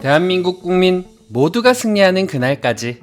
대한민국 국민 모두가 승리하는 그날까지.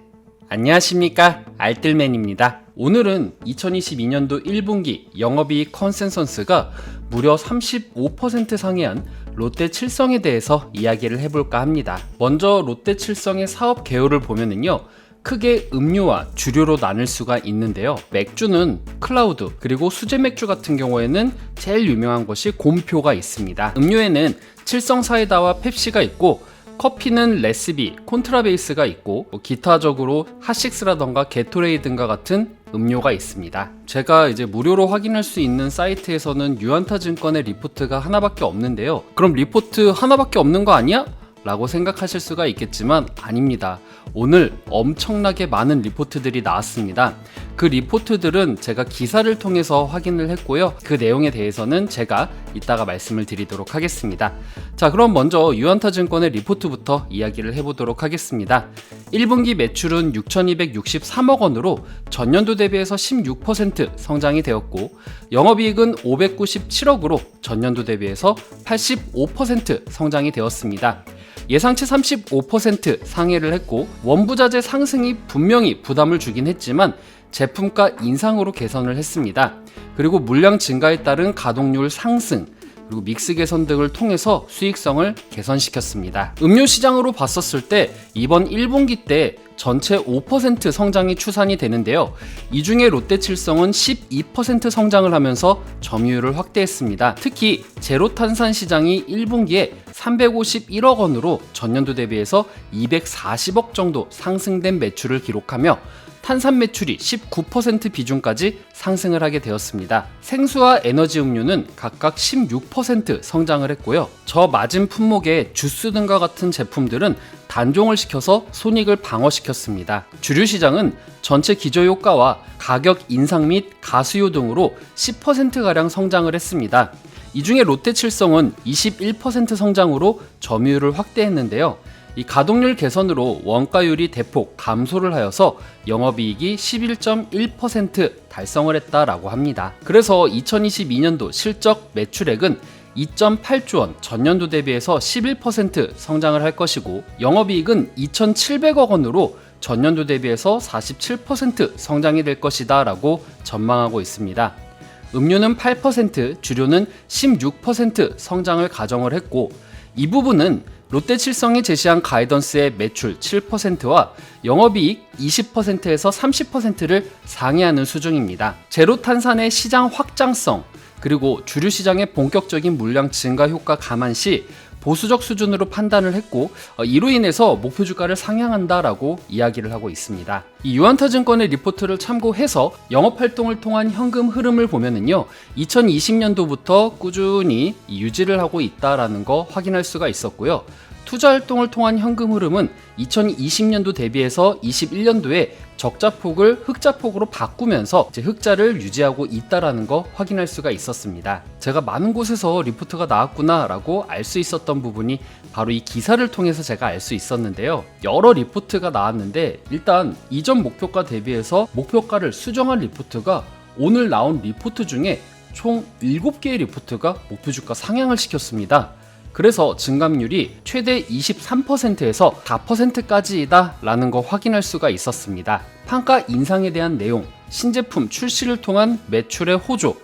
안녕하십니까. 알뜰맨입니다. 오늘은 2022년도 1분기 영업이익 컨센서스가 무려 35% 상회한 롯데 칠성에 대해서 이야기를 해볼까 합니다. 먼저 롯데 칠성의 사업 개요를 보면은요. 크게 음료와 주류로 나눌 수가 있는데요. 맥주는 클라우드, 그리고 수제 맥주 같은 경우에는 제일 유명한 것이 곰표가 있습니다. 음료에는 칠성 사이다와 펩시가 있고 커피는 레시비, 콘트라베이스가 있고 뭐 기타적으로 핫식스라던가 게토레이든가 같은 음료가 있습니다. 제가 이제 무료로 확인할 수 있는 사이트에서는 유안타 증권의 리포트가 하나밖에 없는데요. 그럼 리포트 하나밖에 없는 거 아니야? 라고 생각하실 수가 있겠지만 아닙니다. 오늘 엄청나게 많은 리포트들이 나왔습니다. 그 리포트들은 제가 기사를 통해서 확인을 했고요. 그 내용에 대해서는 제가 이따가 말씀을 드리도록 하겠습니다. 자, 그럼 먼저 유한타 증권의 리포트부터 이야기를 해보도록 하겠습니다. 1분기 매출은 6,263억 원으로 전년도 대비해서 16% 성장이 되었고, 영업이익은 597억으로 전년도 대비해서 85% 성장이 되었습니다. 예상치 35% 상회를 했고 원부자재 상승이 분명히 부담을 주긴 했지만 제품가 인상으로 개선을 했습니다. 그리고 물량 증가에 따른 가동률 상승 그리고 믹스 개선 등을 통해서 수익성을 개선시켰습니다. 음료 시장으로 봤었을 때 이번 1분기 때 전체 5% 성장이 추산이 되는데요. 이 중에 롯데칠성은 12% 성장을 하면서 점유율을 확대했습니다. 특히 제로 탄산 시장이 1분기에 351억 원으로 전년도 대비해서 240억 정도 상승된 매출을 기록하며 탄산 매출이 19% 비중까지 상승을 하게 되었습니다. 생수와 에너지 음료는 각각 16% 성장을 했고요. 저 맞은 품목의 주스 등과 같은 제품들은 단종을 시켜서 손익을 방어시켰습니다. 주류 시장은 전체 기저 효과와 가격 인상 및 가수요 등으로 10%가량 성장을 했습니다. 이 중에 롯데칠성은 21% 성장으로 점유율을 확대했는데요. 이 가동률 개선으로 원가율이 대폭 감소를 하여서 영업이익이 11.1% 달성을 했다라고 합니다. 그래서 2022년도 실적 매출액은 2.8조 원, 전년도 대비해서 11% 성장을 할 것이고 영업이익은 2,700억 원으로 전년도 대비해서 47% 성장이 될 것이다라고 전망하고 있습니다. 음료는 8%, 주류는 16% 성장을 가정을 했고 이 부분은 롯데칠성이 제시한 가이던스의 매출 7%와 영업이익 20%에서 30%를 상회하는 수준입니다. 제로 탄산의 시장 확장성 그리고 주류 시장의 본격적인 물량 증가 효과 감안 시 보수적 수준으로 판단을 했고 어, 이로 인해서 목표 주가를 상향한다라고 이야기를 하고 있습니다. 이 유한타증권의 리포트를 참고해서 영업 활동을 통한 현금 흐름을 보면은요, 2020년도부터 꾸준히 유지를 하고 있다라는 거 확인할 수가 있었고요. 투자 활동을 통한 현금 흐름은 2020년도 대비해서 21년도에 적자폭을 흑자폭으로 바꾸면서 이제 흑자를 유지하고 있다라는 거 확인할 수가 있었습니다. 제가 많은 곳에서 리포트가 나왔구나라고 알 수 있었던 부분이 바로 이 기사를 통해서 제가 알 수 있었는데요. 여러 리포트가 나왔는데 일단 이전 목표가 대비해서 목표가를 수정한 리포트가 오늘 나온 리포트 중에 총 7개의 리포트가 목표 주가 상향을 시켰습니다. 그래서 증감률이 최대 23%에서 4%까지이다 라는 거 확인할 수가 있었습니다. 판가 인상에 대한 내용, 신제품 출시를 통한 매출의 호조,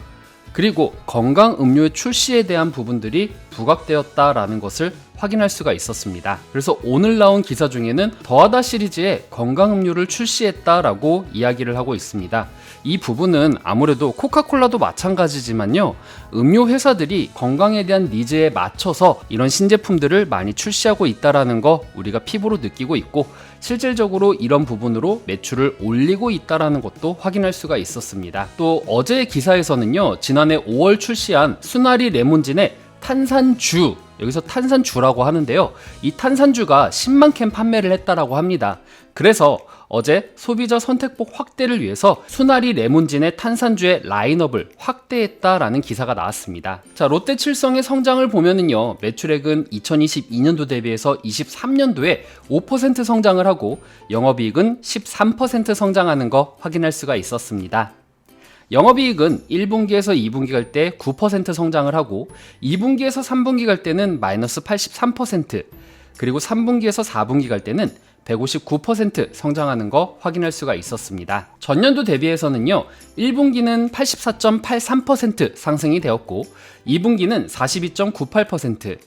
그리고 건강 음료의 출시에 대한 부분들이 부각되었다라는 것을 확인할 수가 있었습니다. 그래서 오늘 나온 기사 중에는 더하다 시리즈의 건강 음료를 출시했다라고 이야기를 하고 있습니다. 이 부분은 아무래도 코카콜라도 마찬가지지만요. 음료 회사들이 건강에 대한 니즈에 맞춰서 이런 신제품들을 많이 출시하고 있다라는 거 우리가 피부로 느끼고 있고 실질적으로 이런 부분으로 매출을 올리고 있다라는 것도 확인할 수가 있었습니다. 또 어제의 기사에서는요. 지난해 5월 출시한 수나리 레몬진의 탄산주 여기서 탄산주라고 하는데요. 이 탄산주가 10만 캔 판매를 했다라고 합니다. 그래서 어제 소비자 선택폭 확대를 위해서 수나리 레몬진의 탄산주의 라인업을 확대했다라는 기사가 나왔습니다. 자, 롯데 칠성의 성장을 보면은요, 매출액은 2022년도 대비해서 23년도에 5% 성장을 하고 영업이익은 13% 성장하는 거 확인할 수가 있었습니다. 영업이익은 1분기에서 2분기 갈 때 9% 성장을 하고 2분기에서 3분기 갈 때는 마이너스 83%, 그리고 3분기에서 4분기 갈 때는 159% 성장하는 거 확인할 수가 있었습니다. 전년도 대비해서는요, 1분기는 84.83% 상승이 되었고, 2분기는 42.98%,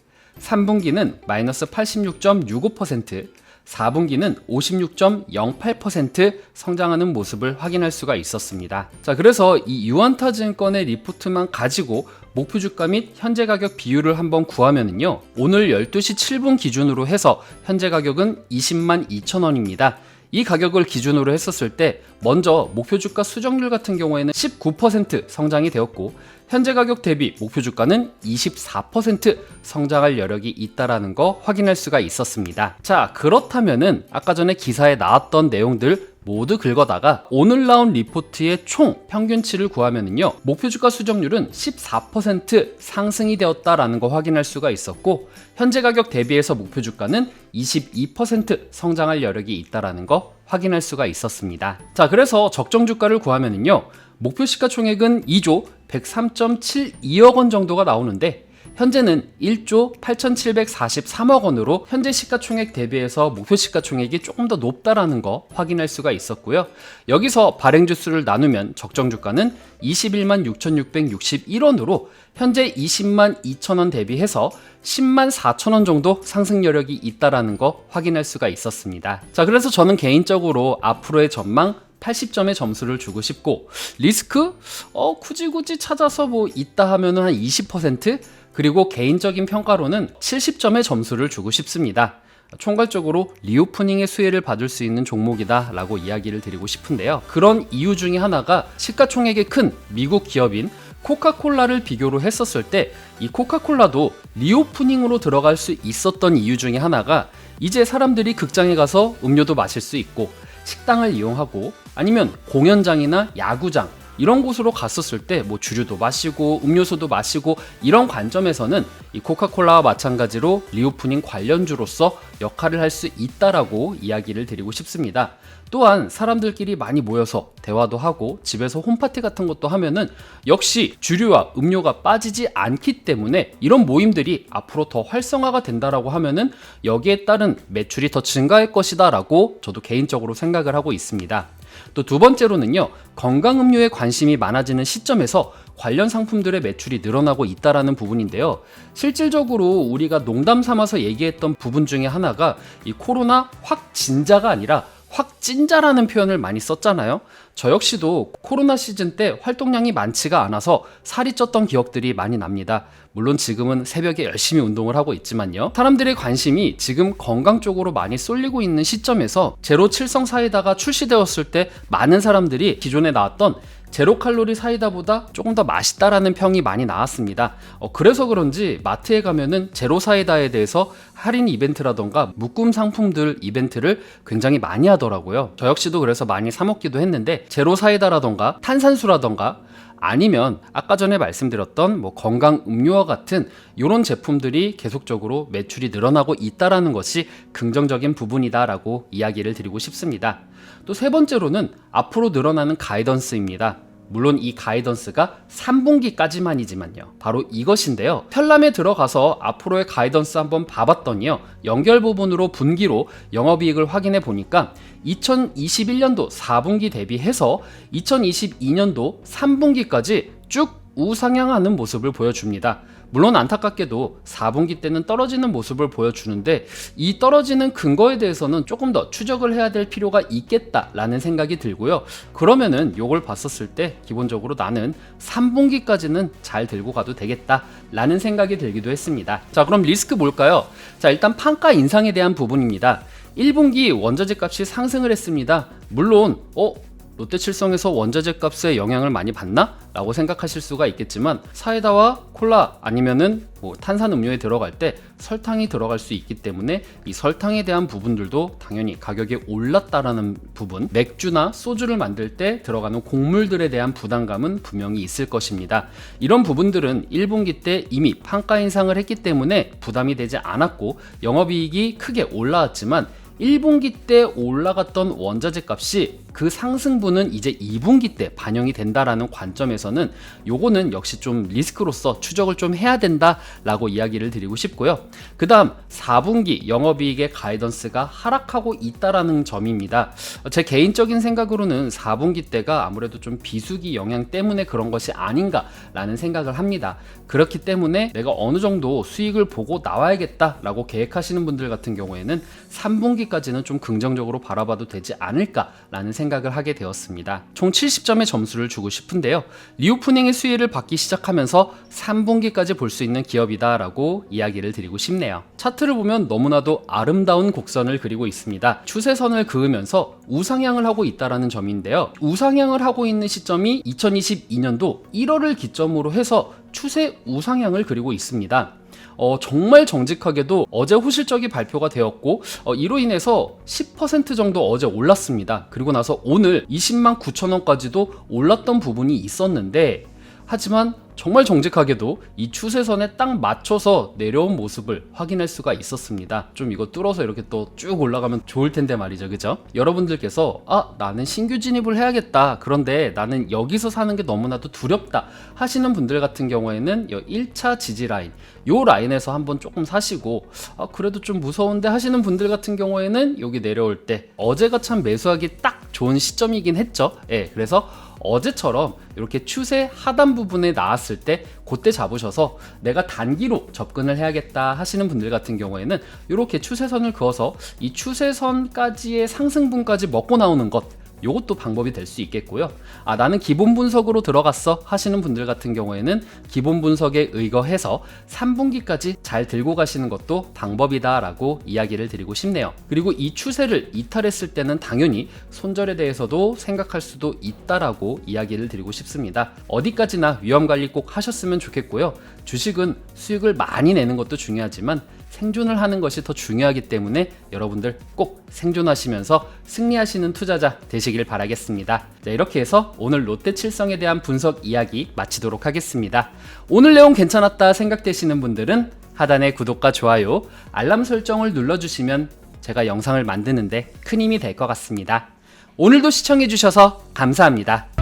3분기는 마이너스 86.65%, 4분기는 56.08% 성장하는 모습을 확인할 수가 있었습니다. 자, 그래서 이 유한타 증권의 리포트만 가지고 목표 주가 및 현재 가격 비율을 한번 구하면은요. 오늘 12시 7분 기준으로 해서 현재 가격은 20만 2천 원입니다. 이 가격을 기준으로 했었을 때 먼저 목표 주가 수정률 같은 경우에는 19% 성장이 되었고 현재 가격 대비 목표 주가는 24% 성장할 여력이 있다라는 거 확인할 수가 있었습니다. 자, 그렇다면은 아까 전에 기사에 나왔던 내용들 모두 긁어다가 오늘 나온 리포트의 총 평균치를 구하면은요 목표 주가 수정률은 14% 상승이 되었다라는 거 확인할 수가 있었고 현재 가격 대비해서 목표 주가는 22% 성장할 여력이 있다라는 거 확인할 수가 있었습니다. 자 그래서 적정 주가를 구하면은요 목표 시가총액은 2조 103.72억 원 정도가 나오는데 현재는 1조 8,743억 원으로 현재 시가총액 대비해서 목표 시가총액이 조금 더 높다라는 거 확인할 수가 있었고요. 여기서 발행 주수를 나누면 적정 주가는 21만 6,661원으로 현재 20만 2천 원 대비해서 10만 4천 원 정도 상승 여력이 있다라는 거 확인할 수가 있었습니다. 자, 그래서 저는 개인적으로 앞으로의 전망 80점의 점수를 주고 싶고 리스크 어 굳이 굳이 찾아서 뭐 있다 하면은 한 20% 그리고 개인적인 평가로는 70점의 점수를 주고 싶습니다. 총괄적으로 리오프닝의 수혜를 받을 수 있는 종목이다 라고 이야기를 드리고 싶은데요. 그런 이유 중에 하나가 시가총액이 큰 미국 기업인 코카콜라를 비교로 했었을 때 이 코카콜라도 리오프닝으로 들어갈 수 있었던 이유 중에 하나가 이제 사람들이 극장에 가서 음료도 마실 수 있고 식당을 이용하고 아니면 공연장이나 야구장 이런 곳으로 갔었을 때 뭐 주류도 마시고 음료수도 마시고 이런 관점에서는 이 코카콜라와 마찬가지로 리오프닝 관련주로서 역할을 할 수 있다라고 이야기를 드리고 싶습니다. 또한 사람들끼리 많이 모여서 대화도 하고 집에서 홈파티 같은 것도 하면은 역시 주류와 음료가 빠지지 않기 때문에 이런 모임들이 앞으로 더 활성화가 된다라고 하면은 여기에 따른 매출이 더 증가할 것이다라고 저도 개인적으로 생각을 하고 있습니다. 또 두 번째로는요, 건강 음료에 관심이 많아지는 시점에서 관련 상품들의 매출이 늘어나고 있다라는 부분인데요. 실질적으로 우리가 농담 삼아서 얘기했던 부분 중에 하나가 이 코로나 확진자가 아니라 확진자라는 표현을 많이 썼잖아요. 저 역시도 코로나 시즌 때 활동량이 많지가 않아서 살이 쪘던 기억들이 많이 납니다. 물론 지금은 새벽에 열심히 운동을 하고 있지만요. 사람들의 관심이 지금 건강 쪽으로 많이 쏠리고 있는 시점에서 제로 칠성 사이다가 출시되었을 때 많은 사람들이 기존에 나왔던 제로 칼로리 사이다보다 조금 더 맛있다라는 평이 많이 나왔습니다. 어, 그래서 그런지 마트에 가면은 제로 사이다에 대해서 할인 이벤트라던가 묶음 상품들 이벤트를 굉장히 많이 하더라고요. 저 역시도 그래서 많이 사 먹기도 했는데 제로 사이다라던가 탄산수라던가 아니면 아까 전에 말씀드렸던 뭐 건강 음료와 같은 이런 제품들이 계속적으로 매출이 늘어나고 있다라는 것이 긍정적인 부분이다라고 이야기를 드리고 싶습니다. 또 세 번째로는 앞으로 늘어나는 가이던스입니다. 물론 이 가이던스가 3분기까지만이지만요. 바로 이것인데요. 편람에 들어가서 앞으로의 가이던스 한번 봐봤더니요. 연결 부분으로 분기로 영업이익을 확인해 보니까 2021년도 4분기 대비해서 2022년도 3분기까지 쭉 우상향하는 모습을 보여줍니다. 물론 안타깝게도 4분기 때는 떨어지는 모습을 보여주는데 이 떨어지는 근거에 대해서는 조금 더 추적을 해야 될 필요가 있겠다라는 생각이 들고요. 그러면은 요걸 봤었을 때 기본적으로 나는 3분기까지는 잘 들고 가도 되겠다라는 생각이 들기도 했습니다. 자, 그럼 리스크 뭘까요? 자, 일단 판가 인상에 대한 부분입니다. 1분기 원자재 값이 상승을 했습니다. 물론 어 롯데칠성에서 원자재 값에 영향을 많이 받나? 라고 생각하실 수가 있겠지만 사이다와 콜라 아니면은 뭐 탄산 음료에 들어갈 때 설탕이 들어갈 수 있기 때문에 이 설탕에 대한 부분들도 당연히 가격이 올랐다라는 부분 맥주나 소주를 만들 때 들어가는 곡물들에 대한 부담감은 분명히 있을 것입니다. 이런 부분들은 1분기 때 이미 판가 인상을 했기 때문에 부담이 되지 않았고 영업이익이 크게 올라왔지만 1분기 때 올라갔던 원자재 값이 그 상승분은 이제 2분기 때 반영이 된다라는 관점에서는 요거는 역시 좀 리스크로서 추적을 좀 해야 된다라고 이야기를 드리고 싶고요. 그다음 4분기 영업이익의 가이던스가 하락하고 있다라는 점입니다. 제 개인적인 생각으로는 4분기 때가 아무래도 좀 비수기 영향 때문에 그런 것이 아닌가라는 생각을 합니다. 그렇기 때문에 내가 어느 정도 수익을 보고 나와야겠다라고 계획하시는 분들 같은 경우에는 3분기까지는 좀 긍정적으로 바라봐도 되지 않을까라는 생각 을 하게 되었습니다. 총 70점의 점수를 주고 싶은데요. 리오프닝의 수혜를 받기 시작하면서 3분기까지 볼 수 있는 기업이다라고 이야기를 드리고 싶네요. 차트를 보면 너무나도 아름다운 곡선을 그리고 있습니다. 추세선을 그으면서 우상향을 하고 있다라는 점인데요. 우상향을 하고 있는 시점이 2022년도 1월을 기점으로 해서 추세 우상향을 그리고 있습니다. 어, 정말 정직하게도 어제 호실적이 발표가 되었고 어, 이로 인해서 10% 정도 어제 올랐습니다. 그리고 나서 오늘 20만 9천 원까지도 올랐던 부분이 있었는데 하지만 정말 정직하게도 이 추세선에 딱 맞춰서 내려온 모습을 확인할 수가 있었습니다. 좀 이거 뚫어서 이렇게 또 쭉 올라가면 좋을 텐데 말이죠. 그죠? 여러분들께서 아, 나는 신규 진입을 해야겠다. 그런데 나는 여기서 사는 게 너무나도 두렵다. 하시는 분들 같은 경우에는 이 1차 지지 라인, 요 라인에서 한번 조금 사시고 아, 그래도 좀 무서운데 하시는 분들 같은 경우에는 여기 내려올 때 어제가 참 매수하기 딱 좋은 시점이긴 했죠. 예, 그래서 어제처럼 이렇게 추세 하단 부분에 나왔을 때 그때 잡으셔서 내가 단기로 접근을 해야겠다 하시는 분들 같은 경우에는 이렇게 추세선을 그어서 이 추세선까지의 상승분까지 먹고 나오는 것 요것도 방법이 될 수 있겠고요. 아, 나는 기본 분석으로 들어갔어 하시는 분들 같은 경우에는 기본 분석에 의거해서 3분기까지 잘 들고 가시는 것도 방법이다라고 이야기를 드리고 싶네요. 그리고 이 추세를 이탈했을 때는 당연히 손절에 대해서도 생각할 수도 있다라고 이야기를 드리고 싶습니다. 어디까지나 위험 관리 꼭 하셨으면 좋겠고요. 주식은 수익을 많이 내는 것도 중요하지만 생존을 하는 것이 더 중요하기 때문에 여러분들 꼭 생존하시면서 승리하시는 투자자 되시길 바라겠습니다. 자, 이렇게 해서 오늘 롯데 칠성에 대한 분석 이야기 마치도록 하겠습니다. 오늘 내용 괜찮았다 생각되시는 분들은 하단의 구독과 좋아요, 알람 설정을 눌러주시면 제가 영상을 만드는데 큰 힘이 될 것 같습니다. 오늘도 시청해주셔서 감사합니다.